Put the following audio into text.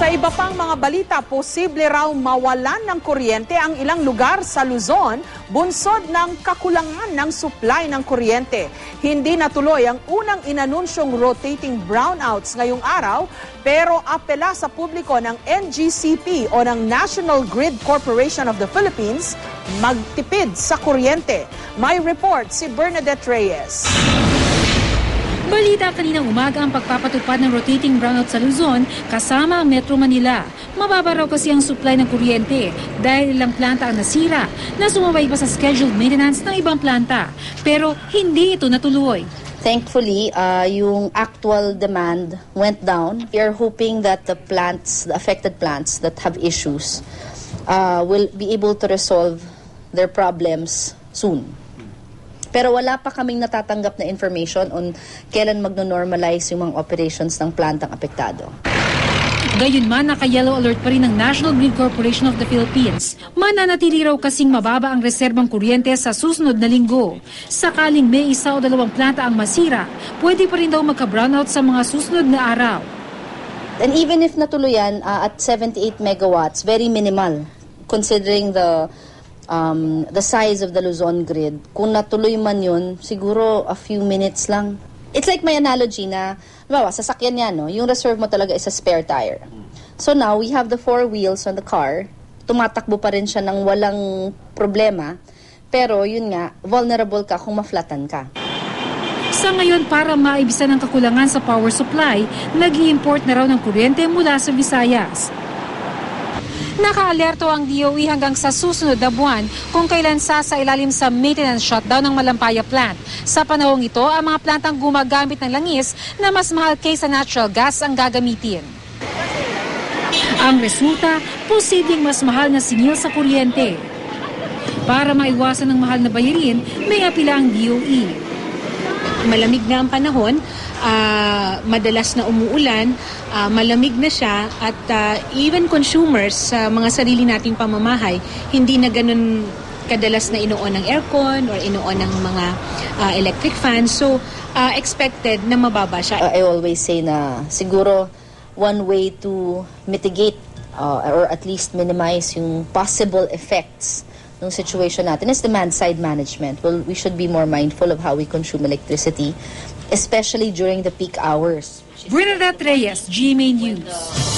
Sa iba pang mga balita, posible raw mawalan ng kuryente ang ilang lugar sa Luzon bunsod ng kakulangan ng supply ng kuryente. Hindi natuloy ang unang inanunsyong rotating brownouts ngayong araw pero apela sa publiko ng NGCP o ng National Grid Corporation of the Philippines magtipid sa kuryente. May report si Bernadette Reyes. Balita kaninang umaga ang pagpapatupad ng rotating brownout sa Luzon kasama ang Metro Manila. Mababa raw kasi ang supply ng kuryente dahil ilang planta ang nasira na sumabay pa sa scheduled maintenance ng ibang planta. Pero hindi ito natuloy. Thankfully, uh, yung actual demand went down. We are hoping that the plants, the affected plants that have issues, uh, will be able to resolve their problems soon. Pero wala pa kaming natatanggap na information on kailan magno-normalize yung mga operations ng plantang apektado. Gayunman, naka-yellow alert pa rin ng National Grid Corporation of the Philippines. Mananatili raw kasing mababa ang reserbang kuryente sa susunod na linggo. Sakaling may isa o dalawang planta ang masira, pwede pa rin daw magka-brownout sa mga susunod na araw. And even if natuluyan uh, at 78 megawatts, very minimal considering the um, the size of the Luzon grid. Kung natuloy man yun, siguro a few minutes lang. It's like my analogy na, bawa, sasakyan yan, no? yung reserve mo talaga is a spare tire. So now, we have the four wheels on the car. Tumatakbo pa rin siya ng walang problema. Pero yun nga, vulnerable ka kung maflatan ka. Sa ngayon, para maibisan ang kakulangan sa power supply, nag import na raw ng kuryente mula sa Visayas. Nakaalerto ang DOE hanggang sa susunod na buwan kung kailan sasa ilalim sa maintenance shutdown ng Malampaya plant. Sa panahong ito, ang mga plantang gumagamit ng langis na mas mahal kaysa natural gas ang gagamitin. Ang resulta, posibleng mas mahal na singil sa kuryente. Para maiwasan ng mahal na bayarin, may apila ang DOE. Malamig na ang panahon, ah, madalas na umuulan, ah, malamig na siya at ah, even consumers sa mga sarili nating pamamahay, hindi na ganun kadalas na inuon ng aircon or inuon ng mga ah, electric fans. So, ah, expected na mababa siya. I always say na siguro one way to mitigate uh, or at least minimize yung possible effects ng situation natin is demand side management. Well, we should be more mindful of how we consume electricity, especially during the peak hours. Bernadette Reyes, GMA News.